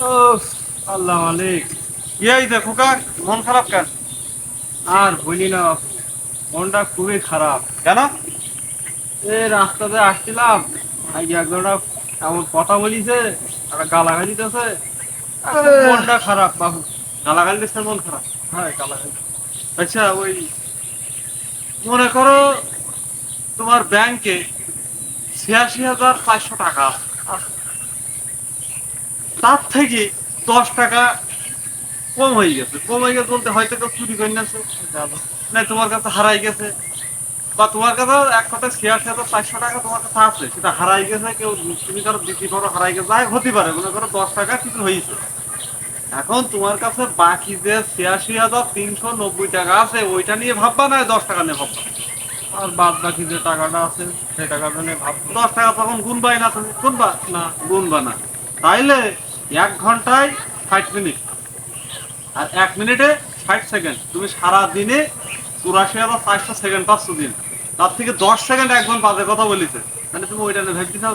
ও আল্লাহ মালিক। এই দেখো কাক মন খারাপ কেন? আর বলি না বাপু মনটা খুবই খারাপ। কেন? এই রাস্তাতে আসছিলাম একজনটা এমন কথা বলিছে একটা গালাগালি দিতেছে। মনটা খারাপ বাবু গালাগালি দিচ্ছে মন খারাপ। হ্যাঁ গালাগালি। আচ্ছা ওই মনে করো তোমার ব্যাংকে ছিয়াশি হাজার পাঁচশো টাকা আছে। তার থেকে দশ টাকা কম হয়ে গেছে। কম হয়ে গেছে বলতে হয়তো কেউ চুরি করে নিয়েছে। না তোমার কাছে হারাই গেছে। বা তোমার কাছে এক কথা ছিয়াশি হাজার চারশো টাকা তোমার কাছে আছে সেটা হারাই গেছে কেউ তুমি কারও বিক্রি করো হারাই গেছে যাই হতে পারে মনে করো দশ টাকা কিছু হয়েছে। এখন তোমার কাছে বাকি যে ছিয়াশি হাজার তিনশো নব্বই টাকা আছে ওইটা নিয়ে ভাববা না দশ টাকা নিয়ে ভাববা। আর বাদ বাকি যে টাকাটা আছে সেই টাকাটা নিয়ে ভাববো। দশ টাকা তখন গুনবাই না তুমি গুনবা? না। গুনবা না। তাইলে এক ঘন্টায় ষাট মিনিট। আর এক মিনিটে ষাট সেকেন্ড। তুমি সারা দিনে চুরাশি হাজার চারশো সেকেন্ড পাচ্ছ দিন। তার থেকে দশ সেকেন্ড একজন বাজে কথা বলিছে। মানে তুমি ওইটা নিয়ে ভেবে দিতে